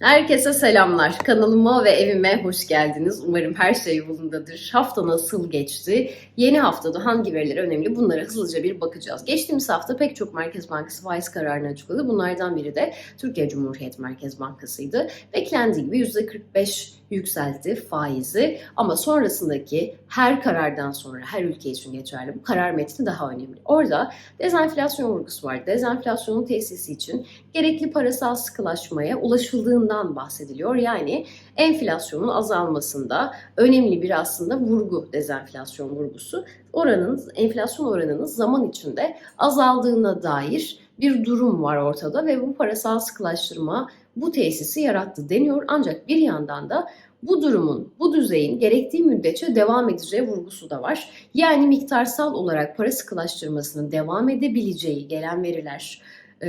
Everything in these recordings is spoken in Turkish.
Herkese selamlar. Kanalıma ve evime hoş geldiniz. Umarım her şey yolundadır. Hafta nasıl geçti? Yeni haftada hangi veriler önemli? Bunlara hızlıca bir bakacağız. Geçtiğimiz hafta pek çok Merkez Bankası faiz kararını açıkladı. Bunlardan biri de Türkiye Cumhuriyet Merkez Bankası'ydı. Beklendiği gibi %45 yükseltti faizi ama sonrasındaki her karardan sonra her ülke için geçerli bu karar metni daha önemli. Orada dezenflasyon vurgusu var. Dezenflasyonun tesisi için gerekli parasal sıkılaşmaya ulaşıldığından bahsediliyor. Yani enflasyonun azalmasında önemli bir aslında vurgu dezenflasyon vurgusu. Oranın enflasyon oranının zaman içinde azaldığına dair bir durum var ortada ve bu parasal sıkılaştırma bu tesisi yarattı deniyor. Ancak bir yandan da bu durumun, bu düzeyin gerektiği müddetçe devam edeceği vurgusu da var. Yani miktarsal olarak para sıkılaştırmasının devam edebileceği gelen veriler e,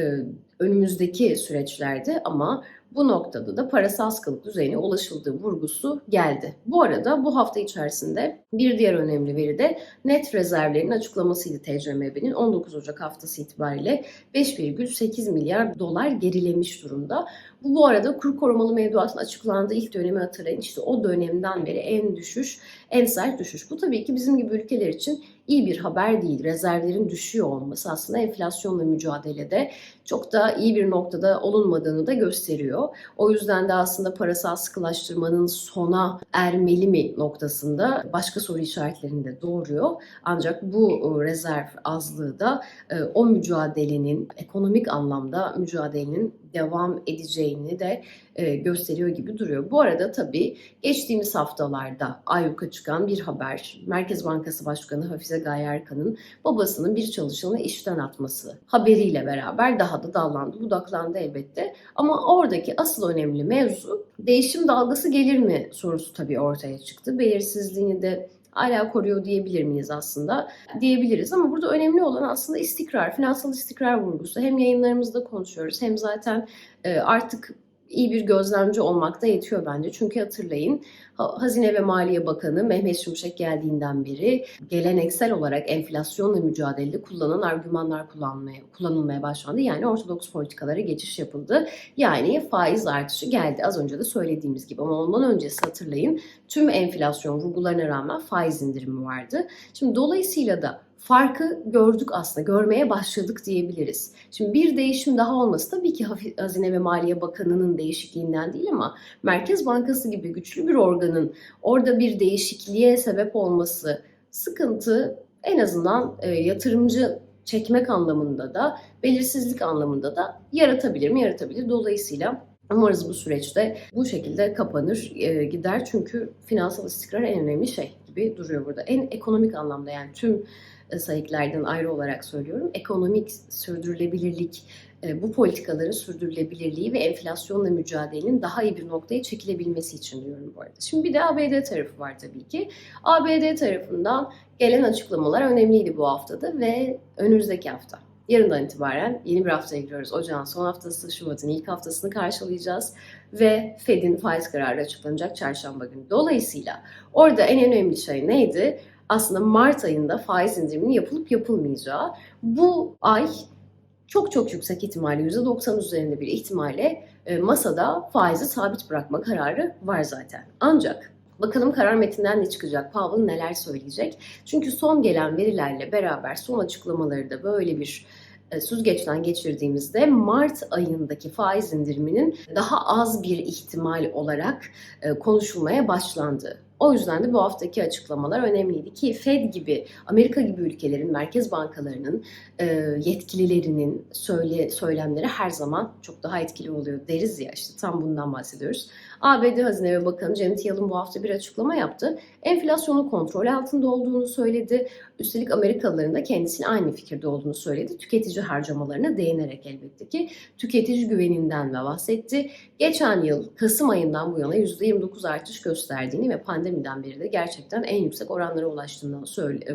önümüzdeki süreçlerde ama bu noktada da parasal sıkılık düzeyine ulaşıldığı vurgusu geldi. Bu arada bu hafta içerisinde bir diğer önemli veri de net rezervlerin açıklamasıydı TCMB'nin 19 Ocak haftası itibariyle 5,8 milyar dolar gerilemiş durumda. Bu bu arada kur korumalı mevduatın açıklandığı ilk dönemi hatırlayın. İşte o dönemden beri en düşüş, en sert düşüş. Bu tabii ki bizim gibi ülkeler için iyi bir haber değil. Rezervlerin düşüyor olması aslında enflasyonla mücadelede çok da iyi bir noktada olunmadığını da gösteriyor. O yüzden de aslında parasal sıkılaştırmanın sona ermeli mi noktasında başka soru işaretlerini de doğuruyor. Ancak bu rezerv azlığı da o mücadelenin ekonomik anlamda mücadelenin devam edeceğini de e, gösteriyor gibi duruyor. Bu arada tabii geçtiğimiz haftalarda ayyuka çıkan bir haber. Merkez Bankası Başkanı Hafize Gaye Erkan'ın babasının bir çalışanı işten atması haberiyle beraber daha da dallandı, budaklandı elbette. Ama oradaki asıl önemli mevzu değişim dalgası gelir mi sorusu tabii ortaya çıktı. Belirsizliğini de hala koruyor diyebilir miyiz aslında? Diyebiliriz ama burada önemli olan aslında istikrar, finansal istikrar vurgusu. Hem yayınlarımızda konuşuyoruz hem zaten artık iyi bir gözlemci olmak da yetiyor bence. Çünkü hatırlayın Hazine ve Maliye Bakanı Mehmet Şimşek geldiğinden beri geleneksel olarak enflasyonla mücadelede kullanılan argümanlar kullanmaya, kullanılmaya başlandı. Yani ortodoks politikalara geçiş yapıldı. Yani faiz artışı geldi. Az önce de söylediğimiz gibi ama ondan öncesi hatırlayın tüm enflasyon vurgularına rağmen faiz indirimi vardı. Şimdi dolayısıyla da farkı gördük aslında, görmeye başladık diyebiliriz. Şimdi bir değişim daha olması tabii ki Hazine ve Maliye Bakanı'nın değişikliğinden değil ama Merkez Bankası gibi güçlü bir organın orada bir değişikliğe sebep olması sıkıntı en azından e, yatırımcı çekmek anlamında da belirsizlik anlamında da yaratabilir mi? Yaratabilir. Dolayısıyla Umarız bu süreçte bu şekilde kapanır, e, gider. Çünkü finansal istikrar en önemli şey gibi duruyor burada. En ekonomik anlamda yani tüm sayıklardan ayrı olarak söylüyorum. Ekonomik sürdürülebilirlik, e, bu politikaların sürdürülebilirliği ve enflasyonla mücadelenin daha iyi bir noktaya çekilebilmesi için diyorum bu arada. Şimdi bir de ABD tarafı var tabii ki. ABD tarafından gelen açıklamalar önemliydi bu haftada ve önümüzdeki hafta. Yarından itibaren yeni bir haftaya giriyoruz. Ocağın son haftası, Şubat'ın ilk haftasını karşılayacağız ve Fed'in faiz kararı açıklanacak çarşamba günü. Dolayısıyla orada en önemli şey neydi? Aslında Mart ayında faiz indiriminin yapılıp yapılmayacağı. Bu ay çok çok yüksek ihtimalle %90 üzerinde bir ihtimalle e, masada faizi sabit bırakma kararı var zaten. Ancak Bakalım karar metinden ne çıkacak? Powell neler söyleyecek? Çünkü son gelen verilerle beraber son açıklamaları da böyle bir e, süzgeçten geçirdiğimizde Mart ayındaki faiz indiriminin daha az bir ihtimal olarak e, konuşulmaya başlandı. O yüzden de bu haftaki açıklamalar önemliydi ki Fed gibi, Amerika gibi ülkelerin merkez bankalarının e, yetkililerinin söyle, söylemleri her zaman çok daha etkili oluyor deriz ya işte tam bundan bahsediyoruz. ABD Hazine ve Bakanı Janet Yellen bu hafta bir açıklama yaptı. Enflasyonun kontrol altında olduğunu söyledi. Üstelik Amerikalıların da kendisine aynı fikirde olduğunu söyledi. Tüketici harcamalarına değinerek elbette ki tüketici güveninden de bahsetti. Geçen yıl Kasım ayından bu yana %29 artış gösterdiğini ve pandemiden beri de gerçekten en yüksek oranlara ulaştığından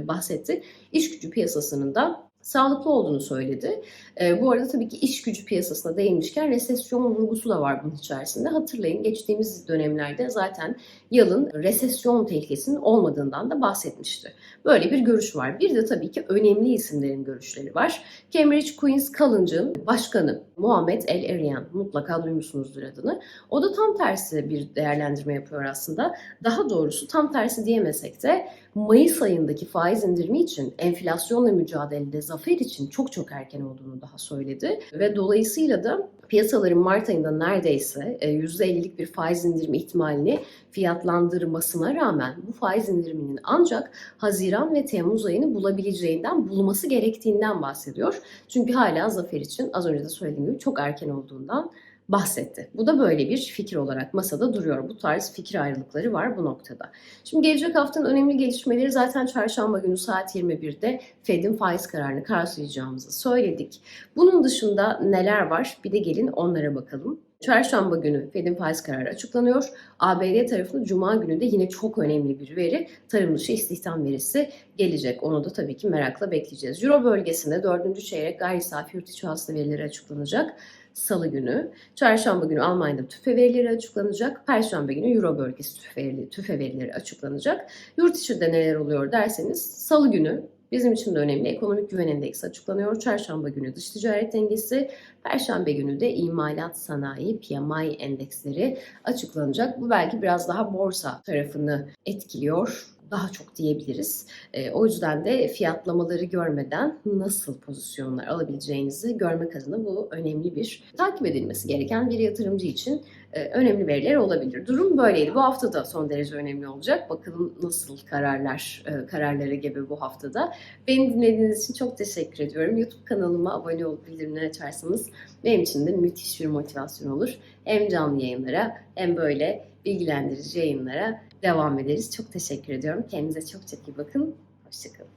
bahsetti. İş gücü piyasasının da sağlıklı olduğunu söyledi. E, bu arada tabii ki iş gücü piyasasına değinmişken resesyon vurgusu da var bunun içerisinde. Hatırlayın geçtiğimiz dönemlerde zaten yılın resesyon tehlikesinin olmadığından da bahsetmişti. Böyle bir görüş var. Bir de tabii ki önemli isimlerin görüşleri var. Cambridge Queen's College'ın başkanı Muhammed El Erian. Mutlaka duymuşsunuzdur adını. O da tam tersi bir değerlendirme yapıyor aslında. Daha doğrusu tam tersi diyemesek de Mayıs ayındaki faiz indirimi için enflasyonla mücadelede zafer için çok çok erken olduğunu daha söyledi. Ve dolayısıyla da piyasaların Mart ayında neredeyse e, %50'lik bir faiz indirimi ihtimalini fiyatlandırmasına rağmen bu faiz indiriminin ancak Haziran ve Temmuz ayını bulabileceğinden bulması gerektiğinden bahsediyor. Çünkü hala zafer için az önce de söylediğim gibi çok erken olduğundan bahsetti. Bu da böyle bir fikir olarak masada duruyor. Bu tarz fikir ayrılıkları var bu noktada. Şimdi gelecek haftanın önemli gelişmeleri zaten çarşamba günü saat 21'de Fed'in faiz kararını karşılayacağımızı söyledik. Bunun dışında neler var? Bir de gelin onlara bakalım. Çarşamba günü Fed'in faiz kararı açıklanıyor. ABD tarafında Cuma günü de yine çok önemli bir veri, tarım dışı istihdam verisi gelecek. Onu da tabii ki merakla bekleyeceğiz. Euro bölgesinde dördüncü çeyrek gayri safi yurt içi hasıla verileri açıklanacak. Salı günü. Çarşamba günü Almanya'da tüfe verileri açıklanacak. Perşembe günü Euro bölgesi tüfe verileri, tüfe verileri açıklanacak. Yurt içinde neler oluyor derseniz Salı günü Bizim için de önemli ekonomik güven endeksi açıklanıyor. Çarşamba günü dış ticaret dengesi, Perşembe günü de imalat sanayi PMI endeksleri açıklanacak. Bu belki biraz daha borsa tarafını etkiliyor daha çok diyebiliriz. E, o yüzden de fiyatlamaları görmeden nasıl pozisyonlar alabileceğinizi görmek adına bu önemli bir takip edilmesi gereken bir yatırımcı için e, önemli veriler olabilir. Durum böyleydi. Bu hafta da son derece önemli olacak. Bakalım nasıl kararlar e, kararlara gebe bu haftada. Beni dinlediğiniz için çok teşekkür ediyorum. YouTube kanalıma abone olup bildirimleri açarsanız benim için de müthiş bir motivasyon olur. Hem canlı yayınlara hem böyle bilgilendirici yayınlara devam ederiz. Çok teşekkür ediyorum. Kendinize çok çok iyi bakın. Hoşçakalın.